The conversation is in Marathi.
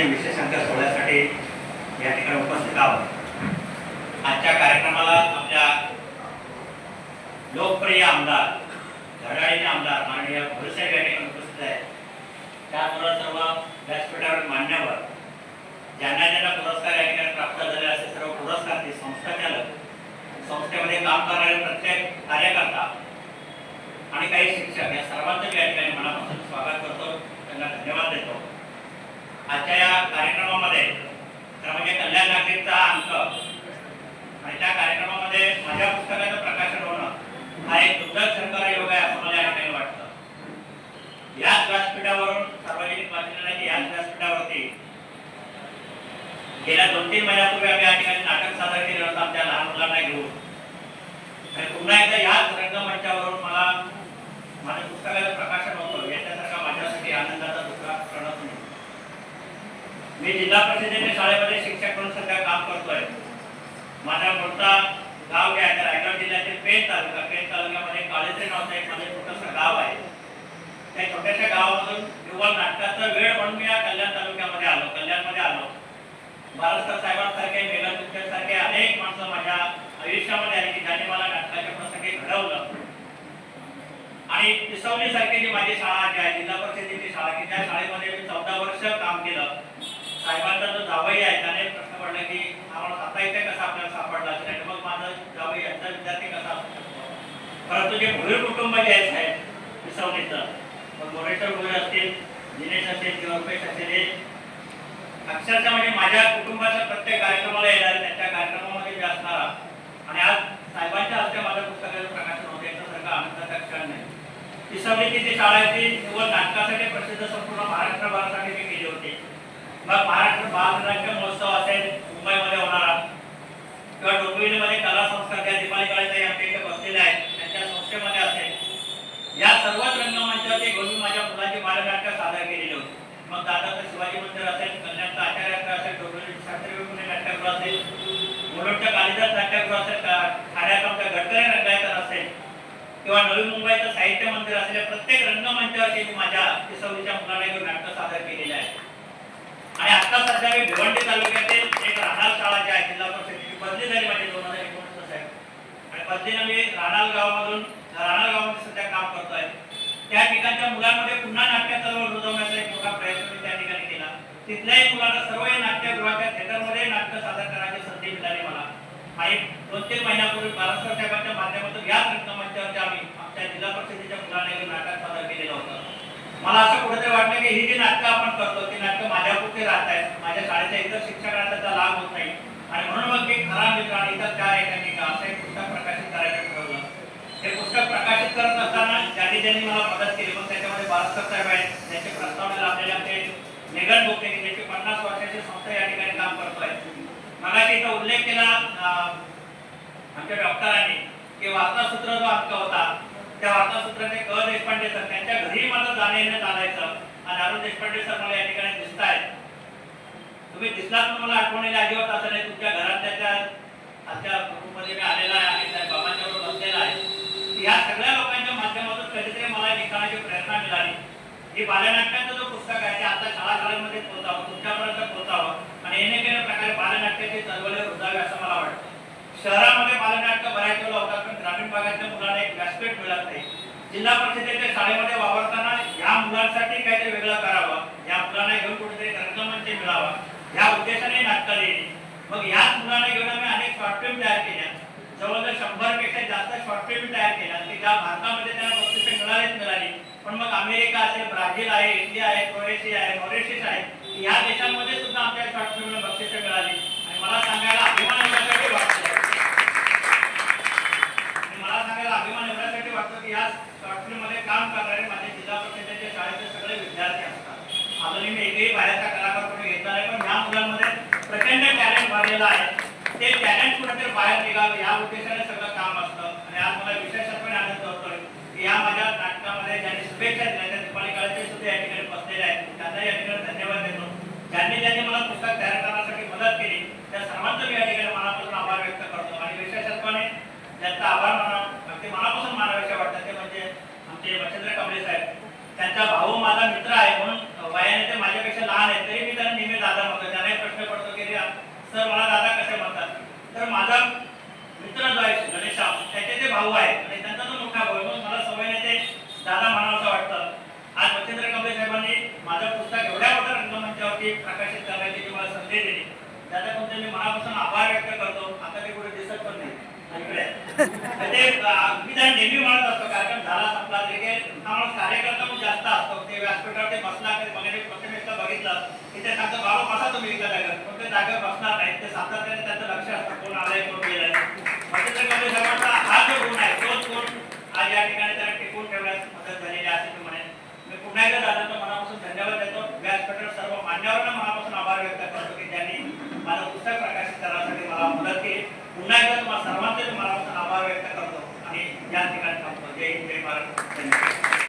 मध्ये विशेषांक सोहळ्यासाठी या ठिकाणी उपस्थित आहोत. आजच्या कार्यक्रमाला आपल्या लोकप्रिय आमदार घडाळीचे आमदार माननीय भुरसाहेब या ठिकाणी उपस्थित आहेत. त्याबरोबर सर्व व्यासपीठावर मान्यवर ज्यांना ज्यांना पुरस्कार या ठिकाणी प्राप्त झाले असे सर्व पुरस्कार संस्था चालक संस्थेमध्ये काम करणारे प्रत्येक कार्यकर्ता आणि काही शिक्षक या सर्वांचं या ठिकाणी मनापासून स्वागत करतो. त्यांना धन्यवाद देतो. आजच्या या कार्यक्रमामध्ये खरं म्हणजे कल्याण नागरिकचा अंक आणि त्या कार्यक्रमामध्ये माझ्या पुस्तकाचं प्रकाशन होणं हा एक दुर्दैव सरकार योग आहे असं मला या ठिकाणी वाटतं. याच व्यासपीठावरून सार्वजनिक वाचनालयाच्या याच व्यासपीठावरती गेल्या दोन तीन महिन्यापूर्वी आम्ही या ठिकाणी नाटक सादर केलं होतं आमच्या लहान मुलांना घेऊन. आणि पुन्हा एकदा याच रंगमंचावरून मला माझ्या पुस्तकाचं प्रकाशन होतं याच्यासारखा माझ्यासाठी आनंदाचा दुसरा क्षणच नाही मी जिल्हा परिषदेच्या शाळेमध्ये शिक्षक म्हणून सध्या काम करतोय. माझा मोठा गाव काय तर रायगड जिल्ह्यातील पेण तालुका. पेण तालुक्यामध्ये काळेचे नाव एक माझं छोटंसं गाव आहे. त्या छोट्याशा गावामधून युवा नाटकाचा वेळ म्हणून मी या कल्याण तालुक्यामध्ये आलो कल्याणमध्ये आलो. बाळासाहेब साहेबांसारखे मेघा सारखे अनेक माणसं माझ्या आयुष्यामध्ये आली की ज्याने मला नाटकाच्या प्रसंगी घडवलं. आणि पिसवली सारखी जी माझी शाळा जी आहे जिल्हा परिषदेची शाळा की त्या शाळेमध्ये मी चौदा वर्ष काम केलं साहेबांचा जो जावई आहे त्याने प्रश्न पडला की आम्हाला आता इथे कसा आपल्याला सापडला असेल आणि मग माझा जावई यांचा विद्यार्थी कसा असू शकतो परंतु जे भुईर कुटुंब जे आहे साहेब मग मोरेश्वर भुईर असतील दिनेश असेल किंवा रुपेश असेल हे अक्षरशः म्हणजे माझ्या कुटुंबाच्या प्रत्येक कार्यक्रमाला येणार त्यांच्या कार्यक्रमामध्ये मी असणारा आणि आज साहेबांच्या हस्ते माझ्या पुस्तकाचं प्रकाशन होते याच्यासारखा आनंदाचा क्षण नाही. पिसवलीची जी शाळा आहे ती केवळ नाटकासाठी प्रसिद्ध संपूर्ण महाराष्ट्रभरासाठी मी केली होती. मग महाराष्ट्र बालनाट्य महोत्सव असेल मुंबईमध्ये होणारा किंवा डोंबिवलीमध्ये कला संस्था त्या दिवाळी काळाचे आमच्या इथे बसलेले आहेत त्यांच्या संस्थेमध्ये असेल या सर्वच दोन्ही माझ्या मुलाचे बालनाट्य सादर केलेले होते. मग दादाचं शिवाजी मंदिर असेल कल्याणचं आचार्य असेल डोंबिवली शास्त्री नाट्यगृह असेल मुलुंडचं कालिदास नाट्यगृह असेल का ठाण्याचं आमचं गडकरी असेल किंवा नवी मुंबईचं साहित्य मंदिर असेल या प्रत्येक रंगमंचावरती मी माझ्या किसवलीच्या मुलाला घेऊन नाटक सादर केलेले आहे आणि आता सध्या मी भिवंडी तालुक्यातील एक राहणार शाळा जी आहे जिल्हा परिषदेची बदली झाली माझी दोन हजार एकोणीस साहेब आणि बदलीनं मी राहणार गावामधून राहणार गावामध्ये सध्या काम करतोय. त्या ठिकाणच्या मुलांमध्ये पुन्हा नाट्य चळवळ रुजवण्याचा एक मोठा प्रयत्न त्या ठिकाणी केला. तिथल्याही मुलांना सर्व या नाट्यगृहाच्या थिएटरमध्ये नाट्य सादर करण्याची संधी मिळाली मला. आणि दोन तीन महिन्यापूर्वी बाळासाहेब साहेबांच्या माध्यमातून याच रंगमंचावरती आम्ही आमच्या जिल्हा परिषदेच्या मुलांना एक नाटक सादर केलेलं होतं. मला असं कुठेतरी वाटलं की ही जी नाटकं आपण करतो ती नाटकं माझ्यापुरती राहत आहेत माझ्या शाळेच्या इतर शिक्षकांना त्याचा लाभ होत नाही. आणि म्हणून मग मी खरा मित्र आणि इतर चार एकांकिका असं एक पुस्तक प्रकाशित करायचं ठरवलं हे पुस्तक प्रकाशित करत असताना ज्यांनी मला मदत केली मग त्याच्यामध्ये बाळासाहेब साहेब आहेत. त्यांच्या प्रस्तावनेला आपल्याला ते निगन बोगटे की ज्याची पन्नास वर्षाची संस्था या ठिकाणी काम करत आहे मला तिथं उल्लेख केला आमच्या डॉक्टरांनी की वार्तासूत्र जो अंक होता त्या वार्तासूत्राने क. देशपांडे सर त्यांच्या घरी मला जाणं येणं चालायचं आणि अरुण देशपांडे सर मला या ठिकाणी दिसत आहेत तुम्ही दिसलात मला आठवणीला अजिबात असं नाही तुमच्या घरातल्या त्या आजच्या कुटुंबामध्ये मी आलेला आहे आणि त्या बाबांच्या बरोबर बसलेला आहे या सगळ्या लोकांच्या माध्यमातून कधीतरी मला लिखाणाची प्रेरणा मिळाली. ही बालनाट्याचं जो पुस्तक आहे ते आता शाळा शाळांमध्ये पोहोचावं तुमच्यापर्यंत पोहोचावं. आणि येणे प्रकारे बालनाट्याची चळवळी रुजावी असं मला वाटतं. शहरामध्ये बालनाट्य बऱ्याच वेळेला होतात पण ग्रामीण भागातल्या मुलांना एक व्यासपीठ मिळत नाही. जिल्हा परिषदेच्या शाळेमध्ये वावरताना या मुलांसाठी काहीतरी वेगळं करावं. या मुलांना घेऊन कुठेतरी रंगमंच मिळावा. या उद्देशाने नाटकं लिहिली. मग याच मुलांना घेऊन आम्ही अनेक शॉर्ट फिल्म तयार केल्या. जवळजवळ शंभरपेक्षा जास्त शॉर्ट फिल्म तयार केल्या. की ज्या भारतामध्ये त्यांना बक्षिसे मिळाली. पण मग अमेरिका असेल ब्राझील आहे इंडिया आहे क्रोएशिया आहे मॉरिशस आहे या देशांमध्ये सुद्धा आपल्याला शॉर्ट फिल्मला बक्षिस मिळाली. आणि मला सांगायला अभिमान एवढ्यासाठी वाटतो. मला सांगायला अभिमान एवढ्यासाठी वाटतो की या शॉर्ट फिल्ममध्ये काम करणारे माझे जिल्हा परिषदेचे शाळेचे सगळे विद्यार्थी असतात. अजूनही मी एकही बाहेरचा कलाकार कुठे घेतला नाही पण या मुलांमध्ये प्रचंड टॅलेंट भरलेलं आहे. ते टॅलेंट कुठेतरी बाहेर निघावं या उद्देशाने सगळं काम असतं. आणि आज मला विशेष आनंद होतोय की या माझ्या नाटकामध्ये ज्यांनी शुभेच्छा दिल्या त्या दीपाली सुद्धा या ठिकाणी बसलेले आहेत. त्यांना या ठिकाणी धन्यवाद देतो. ज्यांनी ज्यांनी मला पुस्तक तयार करण्यासाठी मदत केली त्या सर्वांचं मी या ठिकाणी मनापासून आभार व्यक्त करतो. आणि विशेषत्वाने ज्यांचा आभार माना अगदी मनापासून मानाविषय वाटतं ते म्हणजे आमचे मच्छिंद्र कमले साहेब. त्यांचा भाऊ माझा मित्र आहे म्हणून वयाने ते माझ्यापेक्षा लहान आहे तरी मी त्यांना नेहमी दादा भाऊ आहे आणि त्यांचा तो मोठा भाऊ आहे. म्हणून मला सवय नाही ते दादा म्हणावं वाटतं आज मच्छिंद्र कांबळे साहेबांनी माझं पुस्तक एवढ्या मोठ्या रंगमंचावरती प्रकाशित करण्याची किंवा संधी दिली त्याचा तुमचे मी मनापासून आभार व्यक्त करतो. आता ते कुठे दिसत पण नाही. इकडे. ते मी त्याला नेहमी म्हणत असतो कार्यक्रम झाला संपला तरी माणूस कार्यकर्ता पण जास्त असतो. ते व्यासपीठावर ते बसला कधी मगाशी प्रथम बघितलं. की ते सांगतो बाबा बसा तुम्ही एका जागेवर पण ते जागेवर बसणार नाही. ते सातत्याने त्याचं लक्ष असतं. कोण आलंय कोण गेलंय. मच्छिंद्र कांबळे साहेबांचा हा जो गुण आहे तोच गुण आज या ठिकाणी त्याला टिकून ठेवण्यास मदत झालेली आहे असं मी पुन्हा एकदा दादांचा मनापासून धन्यवाद देतो. व्यासपीठावर सर्व मान्यवर मनापासून आभार व्यक्त करतो की त्यांनी माझं पुस्तक प्रकाशित करण्यासाठी मला मदत केली पुन्हा एकदा तुम्हाला सर्वांचे तुम्हाला आभार व्यक्त करतो आणि या ठिकाणी थांबतो. जय जय महाराष्ट्र.